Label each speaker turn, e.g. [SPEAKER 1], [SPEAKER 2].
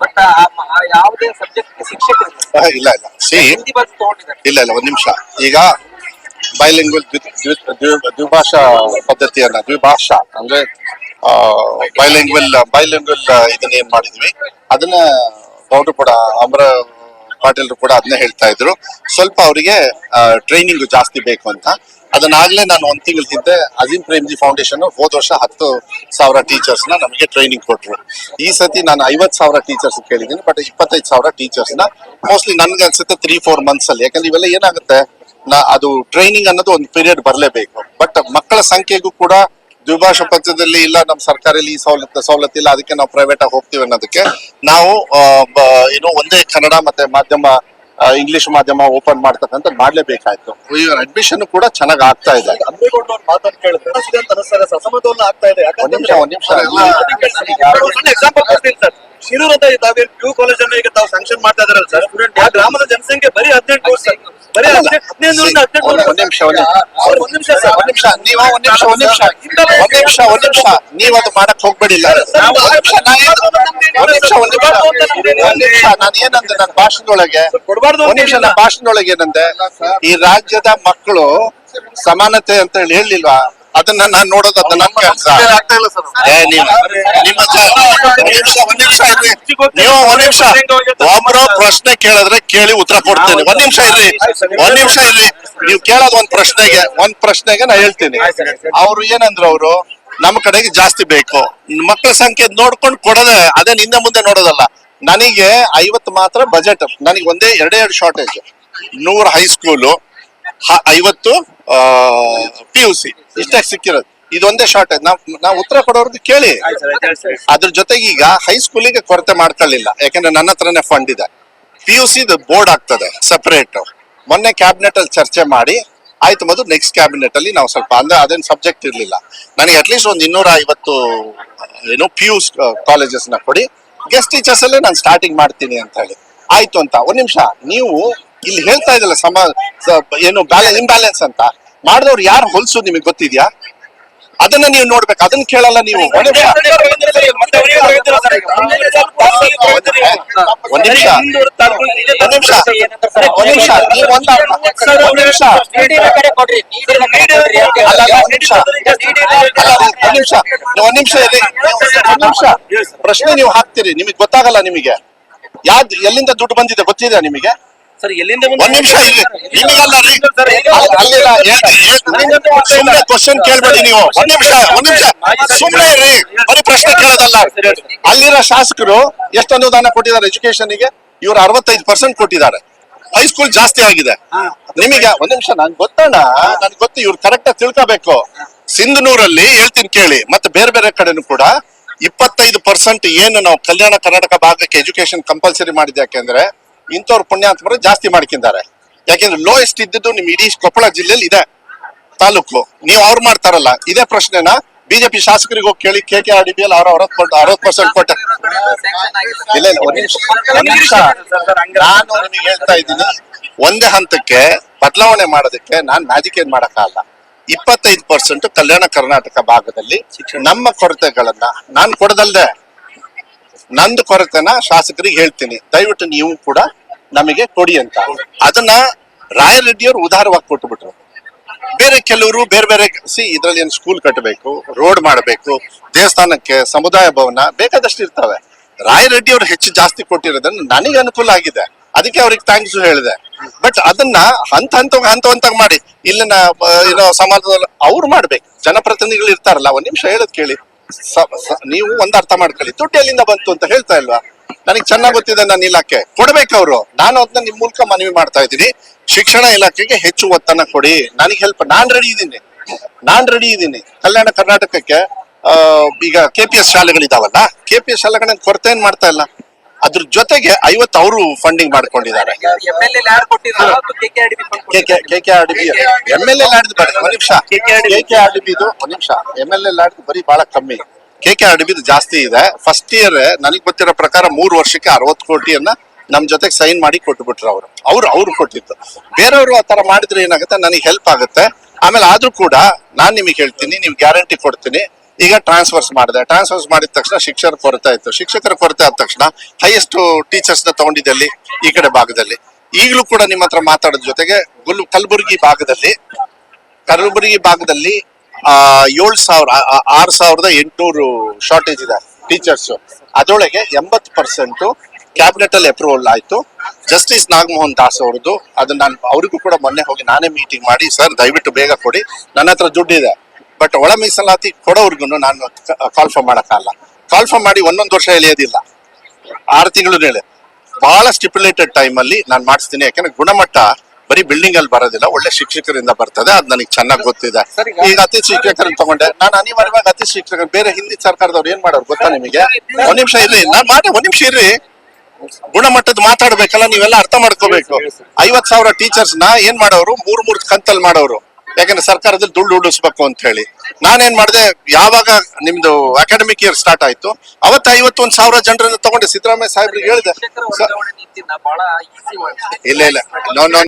[SPEAKER 1] But ಯಾವುದೇ subject ಶಿಕ್ಷಕರು
[SPEAKER 2] ಇಲ್ಲ. ಇಲ್ಲ ಸಿ
[SPEAKER 1] ಹಿಂದಿ ಬಸ್ ತಗೊಂಡಿದ್ದಾರೆ.
[SPEAKER 2] ಇಲ್ಲ ಇಲ್ಲ ಒಂದ್ ನಿಮಿಷ. ಈಗ ಬೈಲಿಂಗ್ವಲ್ ದ್ವಿಭಾಷಾ ಪದ್ಧತಿಯನ್ನ ದ್ವಿಭಾಷಾ ಅಂದ್ರೆ ಬೈಲಿಂಗ್ವಲ್ ಬೈಲಿಂಗ್ವಲ್ ಇದನ್ನ ಏನ್ ಮಾಡಿದ್ವಿ? ಅದನ್ನ ಗೌಡ್ರು ಕೂಡ ಅಮರ ಪಾಟೀಲ್ರು ಕೂಡ ಅದನ್ನೇ ಹೇಳ್ತಾ ಇದ್ರು. ಸ್ವಲ್ಪ ಅವರಿಗೆ ಟ್ರೈನಿಂಗ್ ಜಾಸ್ತಿ ಬೇಕು ಅಂತ. ಅದನ್ನಾಗಲೇ ನಾನು ಒಂದು ತಿಂಗಳ ಹಿಂದೆ ಅಜೀಂ ಪ್ರೇಮ್ಜಿ ಫೌಂಡೇಶನ್ ಹೋದ ವರ್ಷ ಹತ್ತು ಸಾವಿರ ಟೀಚರ್ಸ್ನ ನಮಗೆ ಟ್ರೈನಿಂಗ್ ಕೊಟ್ರು. ಈ ಸತಿ ನಾನು ಐವತ್ತು ಸಾವಿರ ಟೀಚರ್ಸ್ ಕೇಳಿದ್ದೀನಿ ಬಟ್ ಇಪ್ಪತ್ತೈದು ಸಾವಿರ ಟೀಚರ್ಸ್ನ ಮೋಸ್ಟ್ಲಿ ನನ್ಗೆ ಅನ್ಸುತ್ತೆ ತ್ರೀ ಫೋರ್ ಮಂತ್ಸ್ ಅಲ್ಲಿ. ಯಾಕಂದ್ರೆ ಇವೆಲ್ಲ ಏನಾಗುತ್ತೆ, ನಾ ಅದು ಟ್ರೈನಿಂಗ್ ಅನ್ನೋದು ಒಂದು ಪೀರಿಯಡ್ ಬರಲೇಬೇಕು. ಬಟ್ ಮಕ್ಕಳ ಸಂಖ್ಯೆಗೂ ಕೂಡ ದ್ವಿಭಾಷಾ ಪಂಚದಲ್ಲಿ ಇಲ್ಲ ನಮ್ಮ ಸರ್ಕಾರಲ್ಲಿ ಈ ಸವಲತ್ತು ಸವಲತ್ತು ಇಲ್ಲ ಅದಕ್ಕೆ ನಾವು ಪ್ರೈವೇಟ್ ಆಗಿ ಹೋಗ್ತೀವಿ ಅನ್ನೋದಕ್ಕೆ ನಾವು ಏನು ಒಂದೇ ಕನ್ನಡ ಮತ್ತೆ ಮಾಧ್ಯಮ ಇಂಗ್ಲಿಷ್ ಮಾಧ್ಯಮ ಓಪನ್ ಮಾಡ್ತಕ್ಕಂಥ ಮಾಡ್ಲೇಬೇಕಾಯ್ತು ಇವ್ರ ಅಡ್ಮಿಷನ್ ಕೂಡ ಚೆನ್ನಾಗಿ ಆಗ್ತಾ ಇದೆ
[SPEAKER 3] ಆಗ್ತಾ ಇದೆ ಶಿರೂರ್ ಅಂತ ತಾವೇನ್ ಕಾಲೇಜ್ ಅನ್ನ ಈಗ ತಾವು ಸಂಕ್ಷನ್ ಮಾಡ್ತಾ ಇದಾರಲ್ಲ ಸರ್ ಆ ಗ್ರಾಮದ ಜನಸಂಖ್ಯೆ ಬರೀ ಹದಿನೆಂಟು ವರ್ಷ ಬರೀ ಹದಿನೈದರಿಂದ ಹದಿನೆಂಟು
[SPEAKER 2] ಒಂದ್ ಒಂದ್ ನಿಮಿಷ ಒಂದ್ ನಿಮಿಷ.
[SPEAKER 3] ಅವ್ರು ಒಂದ್ ನಿಮಿಷ ಸರ್
[SPEAKER 2] ಒಂದ್ ನಿಮಿಷ ನೀವು ಒಂದ್ ನಿಮಿಷ ಒಂದ್ ನಿಮಿಷ. ಒಂದ್ ನಿಮಿಷ ಒಂದ್ ನಿಮಿಷ. ನೀವ್ ಅದು ಮಾಡಕ್ ಹೋಗ್ಬೇಡಿಲ್ಲ. ಒಂದ್ ನಿಮಿಷ ಒಂದ್ ನಿಮಿಷ ಒಂದ್ ನಿಮಿಷ. ನಾನು ಏನಂದೆ ನನ್ನ ಭಾಷಣದೊಳಗೆ?
[SPEAKER 3] ಕೊಡಬಾರ್ದು
[SPEAKER 2] ಒಂದ್ ನಿಮಿಷ ನನ್ನ ಭಾಷಣದೊಳಗೆ ಏನಂದೆ? ಈ ರಾಜ್ಯದ ಮಕ್ಕಳು ಸಮಾನತೆ ಅಂತ ಹೇಳಿ ಹೇಳಿಲ್ವಾ ಅದನ್ನ ನಾನ್ ನೋಡೋದು ಅದು ನಮ್ ಕೆಲಸ. ನಿಮ್ಮ ಒಂದ್ ನಿಮಿಷ ನೀವು ಒಂದ್ ನಿಮಿಷ. ಒಬ್ರು ಪ್ರಶ್ನೆ ಕೇಳಿದ್ರೆ ಕೇಳಿ ಉತ್ತರ ಕೊಡ್ತೇನೆ. ಒಂದ್ ನಿಮಿಷ ಇರ್ರಿ. ಒಂದ್ ನಿಮಿಷ ಇರ್ರಿ. ನೀವು ಕೇಳೋದ್ ಒಂದ್ ಪ್ರಶ್ನೆಗೆ ಒಂದ್ ಪ್ರಶ್ನೆಗೆ ನಾ ಹೇಳ್ತೀನಿ. ಅವ್ರು ಏನಂದ್ರು ಅವರು, ನಮ್ಮ ಕಡೆಗೆ ಜಾಸ್ತಿ ಬೇಕು. ಮಕ್ಕಳ ಸಂಖ್ಯೆ ನೋಡ್ಕೊಂಡು ಕೊಡೋದೆ ಅದೇ ಹಿಂದೆ ಮುಂದೆ ನೋಡೋದಲ್ಲ. ನನಗೆ ಐವತ್ತು ಮಾತ್ರ ಬಜೆಟ್ ನನಗೆ ಒಂದೇ, ಎರಡೇ, ಎರಡು ಶಾರ್ಟೇಜ್ ನೂರು ಹೈಸ್ಕೂಲು ಐವತ್ತು ಪಿ ಯು ಸಿ ಇಷ್ಟೇ ಸಿಕ್ಕಿರೋದು. ಇದೊಂದೇ ಶಾರ್ಟೇಜ್ ನಾವ್ ನಾವು ಉತ್ತರ ಕೊಡೋರ್ದು ಕೇಳಿ. ಅದ್ರ ಜೊತೆಗೆ ಈಗ ಹೈಸ್ಕೂಲಿಗೆ ಕೊರತೆ ಮಾಡ್ಕೊಳ್ಳಿಲ್ಲ. ಯಾಕಂದ್ರೆ ನನ್ನ ಹತ್ರನೇ ಫಂಡ್ ಇದೆ. ಪಿ ಯು ಸಿ ಬೋರ್ಡ್ ಆಗ್ತದೆ ಸಪರೇಟ್ ಮೊನ್ನೆ ಕ್ಯಾಬಿನೆಟ್ ಅಲ್ಲಿ ಚರ್ಚೆ ಮಾಡಿ ಆಯ್ತು ಮೊದಲು ನೆಕ್ಸ್ಟ್ ಕ್ಯಾಬಿನೆಟ್ ಅಲ್ಲಿ ನಾವು ಸ್ವಲ್ಪ ಅಂದ್ರೆ ಅದೇನು ಸಬ್ಜೆಕ್ಟ್ ಇರಲಿಲ್ಲ. ನನಗೆ ಅಟ್ಲೀಸ್ಟ್ ಒಂದು ಇನ್ನೂರ ಐವತ್ತು ಏನು ಪಿ ಯು ಕಾಲೇಜಸ್ನ ಕೊಡಿ. ಗೆಸ್ಟ್ ಟೀಚರ್ಸ್ ಅಲ್ಲೇ ನಾನು ಸ್ಟಾರ್ಟಿಂಗ್ ಮಾಡ್ತೀನಿ ಅಂತ ಹೇಳಿ. ಆಯ್ತು ಅಂತ ಒಂದ್ ನಿಮಿಷ. ನೀವು ಇಲ್ಲಿ ಹೇಳ್ತಾ ಇದಲ್ಲ ಸಮ ಏನು ಬ್ಯಾಲೆನ್ಸ್ ಇಂಬ್ಯಾಲೆನ್ಸ್ ಅಂತ. ಮಾಡಿದವ್ರು ಯಾರು ಹೊಲ್ಸು ನಿಮಗೆ ಗೊತ್ತಿದ್ಯಾ? ಅದನ್ನ ನೀವು ನೋಡ್ಬೇಕು ಅದನ್ನ ಕೇಳಲ್ಲ ನೀವು. ಒಂದ್ ನಿಮಿಷ. ಒಂದ್ ನಿಮಿಷ. ಒಂದ್ ನಿಮಿಷ. ಪ್ರಶ್ನೆ ನೀವು ಹಾಕ್ತೀರಿ. ನಿಮಗೆ ಗೊತ್ತಾಗಲ್ಲ ನಿಮಗೆ. ಯಾವ್ದು ಎಲ್ಲಿಂದ ದುಡ್ಡು ಬಂದಿದೆ ಗೊತ್ತಿದೆ ನಿಮಗೆ?
[SPEAKER 1] ಸರ್ ಎಲ್ಲಿಂದ
[SPEAKER 2] ಒಂದ್ ನಿಮಿಷ ಇರಿ ನಿಮಗಲ್ಲ ರೀ. ಅಲ್ಲ- ಅಲ್ಲಿಲ್ಲ ಸುಮ್ಮನೆ ಕ್ವಶನ್ ಕೇಳ್ಬೇಡಿ ನೀವು. ಒಂದ್ ನಿಮಿಷ ಒಂದ್ ನಿಮಿಷ. ಸುಮ್ಮನೆ ಬರೀ ಪ್ರಶ್ನೆ ಕೇಳೋದಲ್ಲ. ಅಲ್ಲಿರೋ ಶಾಸಕರು ಎಷ್ಟು ಅನುದಾನ ಕೊಟ್ಟಿದ್ದಾರೆ ಎಜುಕೇಶನ್ಗೆ? ಇವ್ರು ಅರವತ್ತೈದು ಪರ್ಸೆಂಟ್ ಕೊಟ್ಟಿದ್ದಾರೆ. ಹೈಸ್ಕೂಲ್ ಜಾಸ್ತಿ ಆಗಿದೆ. ನಿಮಗೆ ಒಂದ್ ನಿಮಿಷ ನಂಗೆ ಗೊತ್ತಣ್ಣ. ನನ್ಗೆ ಗೊತ್ತು ಇವ್ರು ಕರೆಕ್ಟ್ ಆಗಿ ತಿಳ್ಕೋಬೇಕು. ಸಿಂಧನೂರಲ್ಲಿ ಹೇಳ್ತೀನಿ ಕೇಳಿ ಮತ್ತೆ ಬೇರೆ ಬೇರೆ ಕಡೆನೂ ಕೂಡ ಇಪ್ಪತ್ತೈದು ಪರ್ಸೆಂಟ್ ಏನು ನಾವು ಕಲ್ಯಾಣ ಕರ್ನಾಟಕ ಭಾಗಕ್ಕೆ ಎಜುಕೇಶನ್ ಕಂಪಲ್ಸರಿ ಮಾಡಿದೆ ಯಾಕೆಂದ್ರೆ ಇಂಥವ್ರು ಪುಣ್ಯಾತ್ಮರು ಜಾಸ್ತಿ ಮಾಡ್ಕಿದ್ದಾರೆ ಯಾಕೆಂದ್ರೆ ಲೋಯೆಸ್ಟ್ ಇದ್ದಿದ್ದು ನಿಮ್ ಇಡೀ ಕೊಪ್ಪಳ ಜಿಲ್ಲೆಯಲ್ಲಿ ಇದೆ ತಾಲೂಕು. ನೀವು ಅವ್ರು ಮಾಡ್ತಾರಲ್ಲ ಇದೇ ಪ್ರಶ್ನೆನ? ಬಿಜೆಪಿ ಶಾಸಕರಿಗೆ ಹೋಗಿ ಕೇಳಿ K K R D B ಅಲ್ಲಿ ಅವ್ರ ಕೊಟ್ಟು ಅರವತ್ತು ಪರ್ಸೆಂಟ್ ಕೊಟ್ಟ. ಇಲ್ಲ ಇಲ್ಲ ಒಂದ್ ನಿಮಿಷ. ಒಂದ್ ನಿಮಿಷ. ನಾನು ನಿಮಗೆ ಹೇಳ್ತಾ ಇದ್ದೀನಿ ಒಂದೇ ಹಂತಕ್ಕೆ ಬದಲಾವಣೆ ಮಾಡೋದಕ್ಕೆ ನಾನ್ ಮ್ಯಾಜಿಕ್ ಏನ್ ಮಾಡಕ್ಕಾಗಲ್ಲ ಇಪ್ಪತ್ತೈದು ಪರ್ಸೆಂಟ್ ಕಲ್ಯಾಣ ಕರ್ನಾಟಕ ಭಾಗದಲ್ಲಿ ನಮ್ಮ ಕೊರತೆಗಳನ್ನ ನಾನು ಕೊಡದಲ್ದೆ. ನಂದು ಕೊರತೆನ ಶಾಸಕರಿಗೆ ಹೇಳ್ತೀನಿ. ದಯವಿಟ್ಟು ನೀವು ಕೂಡ ನಮಗೆ ಕೊಡಿ ಅಂತ. ಅದನ್ನ ರಾಯರೆಡ್ಡಿಯವರು ಉದಾರವಾಗಿ ಕೊಟ್ಟುಬಿಟ್ರು. ಬೇರೆ ಕೆಲವರು ಬೇರೆ ಬೇರೆ, ಸಿ, ಇದ್ರಲ್ಲಿ ಏನು ಸ್ಕೂಲ್ ಕಟ್ಟಬೇಕು ರೋಡ್ ಮಾಡಬೇಕು, ದೇವಸ್ಥಾನಕ್ಕೆ ಸಮುದಾಯ ಭವನ ಬೇಕಾದಷ್ಟು ಇರ್ತವೆ. ರಾಯರೆಡ್ಡಿ ಅವರು ಹೆಚ್ಚು ಜಾಸ್ತಿ ಕೊಟ್ಟಿರೋದನ್ನ ನನಗೆ ಅನುಕೂಲ ಆಗಿದೆ. ಅದಕ್ಕೆ ಅವ್ರಿಗೆ ಥ್ಯಾಂಕ್ಸ್ ಹೇಳಿದೆ. ಬಟ್ ಅದನ್ನ ಹಂತ ಹಂತ ಹಂತ ಹಂತ ಮಾಡಿ. ಇಲ್ಲಿನ ಇರೋ ಸಮಾಜದಲ್ಲಿ ಅವ್ರು ಮಾಡ್ಬೇಕು. ಜನಪ್ರತಿನಿಧಿಗಳು ಇರ್ತಾರಲ್ಲ, ಒಂದ್ ನಿಮಿಷ ಹೇಳೋದ್ ಕೇಳಿ. ನೀವು ಒಂದ್ ಅರ್ಥ ಮಾಡ್ಕೊಳ್ಳಿ. ದುಡ್ಡು ಎಲ್ಲಿಂದ ಬಂತು ಅಂತ ಹೇಳ್ತಾ ಇಲ್ವಾ? ನನಗೆ ಚೆನ್ನಾಗ್ ಗೊತ್ತಿದೆ ನನ್ನ ಇಲಾಖೆ. ಕೊಡ್ಬೇಕವ್ರು ನಾನು ಅದನ್ನ ನಿಮ್ ಮೂಲಕ ಮನವಿ ಮಾಡ್ತಾ ಇದ್ದೀನಿ. ಶಿಕ್ಷಣ ಇಲಾಖೆಗೆ ಹೆಚ್ಚು ಒತ್ತನ್ನ ಕೊಡಿ. ನನಗೆ ಹೆಲ್ಪ್ ನಾನ್ ರೆಡಿ ಇದ್ದೀನಿ. ನಾನ್ ರೆಡಿ ಇದ್ದೀನಿ. ಕಲ್ಯಾಣ ಕರ್ನಾಟಕಕ್ಕೆ ಈಗ ಕೆ ಪಿ ಎಸ್ ಶಾಲೆಗಳಿದಾವಲ್ಲ ಕೆ ಪಿ ಎಸ್ ಶಾಲೆಗಳನ್ನ ಕೊರತೆ ಏನ್ ಮಾಡ್ತಾ ಇಲ್ಲ? ಅದ್ರ ಜೊತೆಗೆ ಐವತ್ತು ಅವರು ಫಂಡಿಂಗ್ ಮಾಡ್ಕೊಂಡಿದ್ದಾರೆ.
[SPEAKER 1] K K R D
[SPEAKER 2] K K K K R D B M L L ಆಡಿದ್ ಬೇಡ ಒಂದ್ ನಿಮಿಷ. K K R D B ಒಂದ್ ನಿಮಿಷ. ಎಂ ಎಲ್ ಎಲ್ ಆಡಿದ್ ಬರೀ ಬಹಳ ಕಮ್ಮಿ. ಕೆ ಕೆ ಆರ್ ಡಿ ಬಿದು ಜಾಸ್ತಿ ಇದೆ. ಫಸ್ಟ್ ಇಯರ್ ನನಗೆ ಗೊತ್ತಿರೋ ಪ್ರಕಾರ ಮೂರು ವರ್ಷಕ್ಕೆ ಅರವತ್ತು ಕೋಟಿಯನ್ನ ನಮ್ ಜೊತೆಗೆ ಸೈನ್ ಮಾಡಿ ಕೊಟ್ಬಿಟ್ರು ಅವರು. ಅವ್ರು ಅವ್ರು ಕೊಟ್ಟಿದ್ದು. ಬೇರೆಯವರು ಆ ತರ ಮಾಡಿದ್ರೆ ಏನಾಗುತ್ತೆ? ನನಗೆ ಹೆಲ್ಪ್ ಆಗುತ್ತೆ. ಆಮೇಲೆ ಆದ್ರೂ ಕೂಡ ನಾನ್ ನಿಮಗೆ ಹೇಳ್ತೀನಿ ನೀವು ಗ್ಯಾರಂಟಿ ಕೊಡ್ತೀನಿ. ಈಗ ಟ್ರಾನ್ಸ್ಫರ್ಸ್ ಮಾಡಿದೆ. ಟ್ರಾನ್ಸ್ಫರ್ಸ್ ಮಾಡಿದ ತಕ್ಷಣ ಶಿಕ್ಷಕರ ಕೊರತೆ ಆಯ್ತು. ಶಿಕ್ಷಕರ ಕೊರತೆ ಆದ ತಕ್ಷಣ ಹೈಯೆಸ್ಟ್ ಟೀಚರ್ಸ್ನ ತಗೊಂಡಿದ್ದಲ್ಲಿ ಈ ಕಡೆ ಭಾಗದಲ್ಲಿ. ಈಗಲೂ ಕೂಡ ನಿಮ್ಮ ಹತ್ರ ಮಾತಾಡೋದ್ ಜೊತೆಗೆ ಗುಲ್ ಕಲಬುರಗಿ ಭಾಗದಲ್ಲಿ ಕಲಬುರಗಿ ಭಾಗದಲ್ಲಿ, ಆ, ಏಳು ಸಾವಿರ ಆರು ಸಾವಿರದ ಎಂಟುನೂರು ಶಾರ್ಟೇಜ್ ಇದೆ ಟೀಚರ್ಸ್ ಅದರೊಳಗೆ ಎಂಬತ್ತು ಪರ್ಸೆಂಟ್ ಕ್ಯಾಬಿನೆಟ್ ಅಪ್ರೂವಲ್ ಆಯ್ತು. ಜಸ್ಟಿಸ್ ನಾಗಮೋಹನ್ ದಾಸ್ ಅವ್ರದ್ದು, ಅದನ್ನ ನಾನು, ಅವರಿಗೂ ಕೂಡ ಮೊನ್ನೆ ಹೋಗಿ ನಾನೇ ಮೀಟಿಂಗ್ ಮಾಡಿ, ಸರ್, ದಯವಿಟ್ಟು ಬೇಗ ಕೊಡಿ. ನನ್ನ ಹತ್ರ ದುಡ್ಡಿದೆ. ಬಟ್ ಒಳ ಮೀಸಲಾತಿ ಕೊಡೋರ್ಗು ನಾನು ಕಾಲ್ಫರ್ಮ್ ಮಾಡಕ್ಕಾಗಲ್ಲ. ಕಾಲ್ಫರ್ಮ್ ಮಾಡಿ ಒಂದೊಂದು ವರ್ಷ ಎಳೆಯೋದಿಲ್ಲ. ಆರು ತಿಂಗಳು ಹೇಳಿ ಬಹಳ ಸ್ಟಿಪ್ಯುಲೇಟೆಡ್ ಟೈಮ್ ಅಲ್ಲಿ ನಾನು ಮಾಡಿಸ್ತೀನಿ. ಯಾಕಂದ್ರೆ ಗುಣಮಟ್ಟ ಬರೀ ಬಿಲ್ಡಿಂಗ್ ಅಲ್ಲಿ ಬರೋದಿಲ್ಲ. ಒಳ್ಳೆ ಶಿಕ್ಷಕರಿಂದ ಬರ್ತದೆ. ಅದ್ ನನಗೆ ಚೆನ್ನಾಗಿ ಗೊತ್ತಿದೆ.
[SPEAKER 1] ಈಗ-
[SPEAKER 2] ಈಗ ಅತಿ ಶಿಕ್ಷಕರನ್ನ ತಗೊಂಡೆ. ನಾನು ಅನಿವಾರ್ಯವಾಗಿ ಅತಿ ಶಿಕ್ಷಕರು ಬೇರೆ ಹಿಂದಿ ಸರ್ಕಾರದವ್ರು ಏನ್ ಮಾಡೋರು ಗೊತ್ತಾ ನಿಮಗೆ? ಒಂದ್ ನಿಮಿಷ ಇರ್ರಿ. ನಾನು ಮಾಡಿ ಒಂದ್ ನಿಮಿಷ ಇರ್ರಿ. ಗುಣಮಟ್ಟದ ಮಾತಾಡ್ಬೇಕಲ್ಲ ನೀವೆಲ್ಲ ಅರ್ಥ ಮಾಡ್ಕೋಬೇಕು. ಐವತ್ ಸಾವಿರ ಟೀಚರ್ಸ್ನ ಏನ್ ಮಾಡೋರು? ಮೂರ್ ಮೂರ್ ಕಂತಲ್ಲಿ ಮಾಡೋರು. ಯಾಕಂದ್ರೆ ಸರ್ಕಾರದಲ್ಲಿ ದುಡ್ಡು ಉಳಿಸ್ಬೇಕು ಅಂತ ಹೇಳಿ. ನಾನೇನ್ ಮಾಡಿದೆ ಯಾವಾಗ ನಿಮ್ದು ಅಕಾಡೆಮಿಕ್ ಇಯರ್ ಸ್ಟಾರ್ಟ್ ಆಯ್ತು ಅವತ್ತ ಐವತ್ತೊಂದು ಸಾವಿರ ಜನರನ್ನ ತಗೊಂಡೆ ಸಿದ್ದರಾಮಯ್ಯ ಸಾಹೇಬ್ರಿಗೆ ಹೇಳಿದೆ. ಇಲ್ಲ ಇಲ್ಲ ನೋ ನೋ